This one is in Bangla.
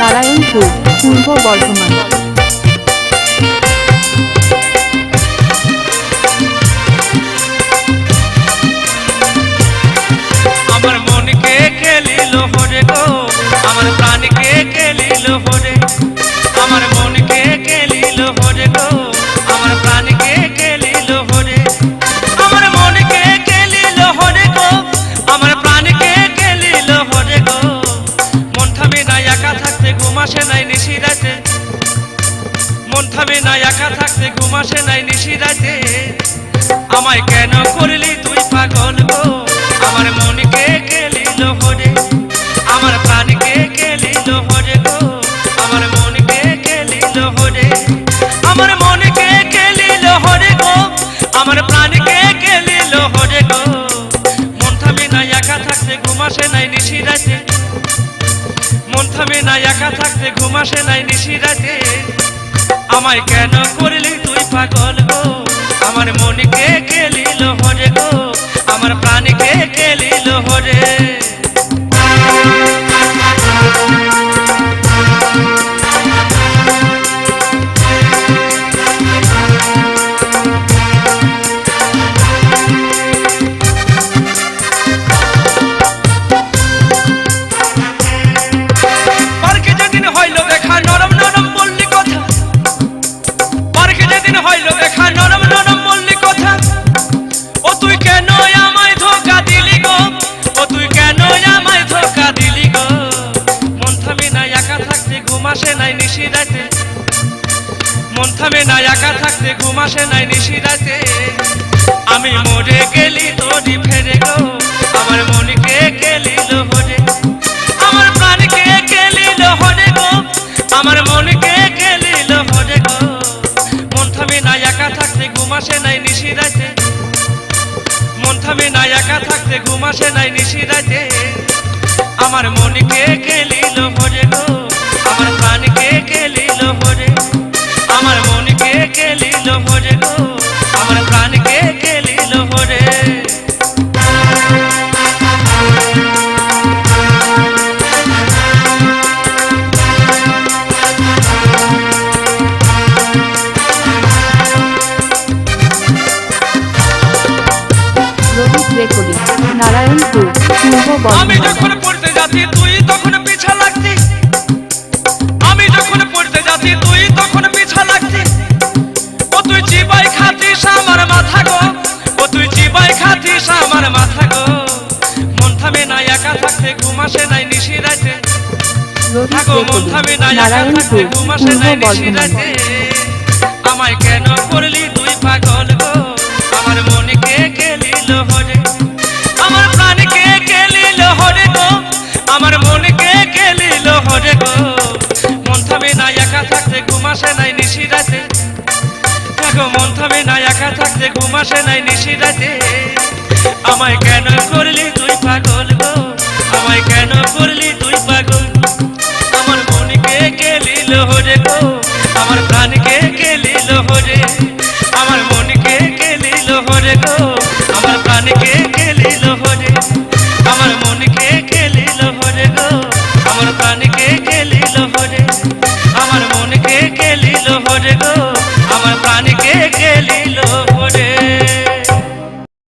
নারায়ণপুর পূর্ব বর্ধমান। আমার মনকে খেলিল হরে গো আমার প্রাণকে খেলিল হরে। ঘুমাসে নাই নিশি রাতে মন থামে না একা থাকতে ঘুমাসে নাই নিশি রাতে আমায় কেন করলি তুই পাগল গো? আমার মনকে কেলিল হরে? আমার প্রাণকে কেলিল হরে গো? আমার মনকে কেলিল হরে? আমার মনকে কেলিল হরে গো? আমার প্রাণকে কেলিল হরে গো? মন থামে না একা থাকতে ঘুমাসে নাই নিশি রাতে মন থামে না একা থাকতে ঘুমাসে নাই নিশি রাতে। আমায় কেন করলি তুই পাগল গো? আমার মনকে কেলিল হরে গো? আমার প্রাণকে কেলিল হরে? ঘুমাসে নাই নিশি রাতে মন থামে না, একা থাকতে ঘুমাসে নাই নিশি রাতে আমি মরে গেলি তোরি ফেরে গো, আমার মনকে গেলিল হরে। আমার প্রাণকে গেলিল হরে গো, আমার মনকে গেলিল হরে গো। মন থামে না, একা থাকতে ঘুমাসে নাই নিশি রাতে মন থামে না, একা থাকতে ঘুমাসে নাই নিশি রাতে আমার মনকে গেলিল হরে গো রেকর্ডিং। নারায়ণপুর পূর্ব আমি যখন পড়তে যাচ্ছি তুই তখন পিছা লাগতি। আমি যখন পড়তে যাচ্ছি তুই তখন পিছা লাগতি। ও তুই চিবাই খাতিস আমার মাথা গো। ও তুই চিবাই খাতিস আমার মাথা গো। মন থামে না একা থাকতে ঘুমাসে নাই নিশি রাতে নারায়ণপুর পূর্ব বর্ধমান। আমায় কেন করলি তুই পাগল? ঘুমাসে নাই নিশি রাতে। দেখো, মন থামে না, একা থাকতে ঘুমাসে নাই নিশি রাতে। আমায় কেন করলি তুই পাগল গো? আমায় কেন করলি তুই পাগল আমার মনকে গেলি লোহরে গো? আমার প্রাণকে গেলি লোহরে আমার মনকে গেলি লোহরে গো? আমার প্রাণকে গেলি লোহরে আমার মনকে लो हमर प्राण के गेली लो